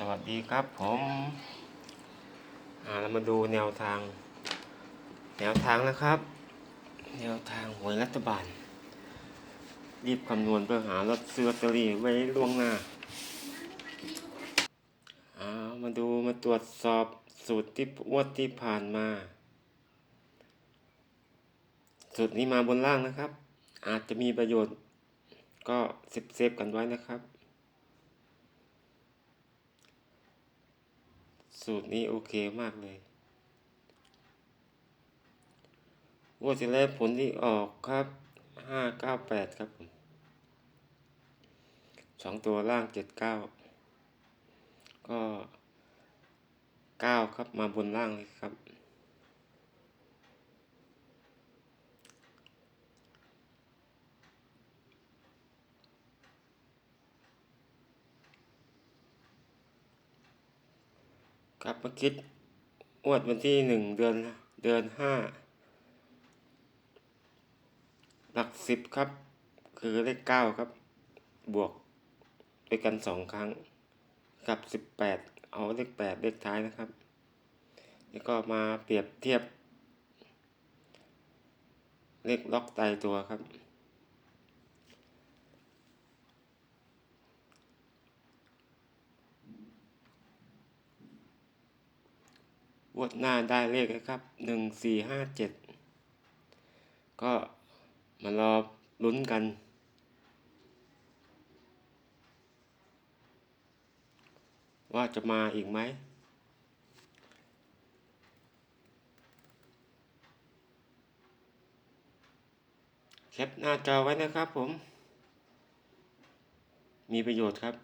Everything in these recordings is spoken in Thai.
สวัสดีครับผมเรามาดูแนวทาง แนวทางนะครับ แนวทางหวยรัฐบาล รีบคำนวณเพื่อหาลอตซื้อลอตเตอรี่ไว้ล่วงหน้าอ่ามาดูมาตรวจสอบสูตรที่วดที่ผ่านมา สูตรนี้มาบนล่างนะครับ อาจจะมีประโยชน์ก็เซฟเซฟๆกันไว้นะครับ สูตรนี้โอเคมากเลยงวดที่แล้วผลที่ออกครับห้าเก้าแปดครับผมสองตัวล่างเจ็ดเก้าก็เก้าครับมาบนล่างเลยครับ ครับมาคิดงวดวันที่หนึ่งเดือนเดือนห้าหลักสิบครับ คือเลขเก้าครับ บวกด้วยกันสองครั้ง กับสิบแปดเอาเลขแปดเลขท้ายนะครับ แล้วก็มาเปรียบเทียบ เลขล็อกตายตัวครับ วดหน้าได้เลขนะครับหนึ่งสี่ห้าเจ็ดก็มารอลุ้นกัน ว่าจะมาอีกไหมแคปหน้าจอไว้นะครับผม มีประโยชน์ครับ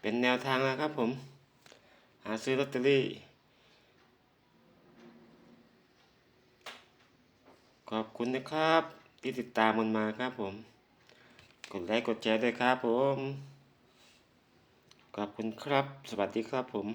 เป็นแนวทางนะครับผม หาซื้อลอตเตอรี่ ขอบคุณนะครับ ที่ติดตามมันมาครับผม กดไลค์กดแชร์ด้วยครับผม ขอบคุณครับ สวัสดีครับผม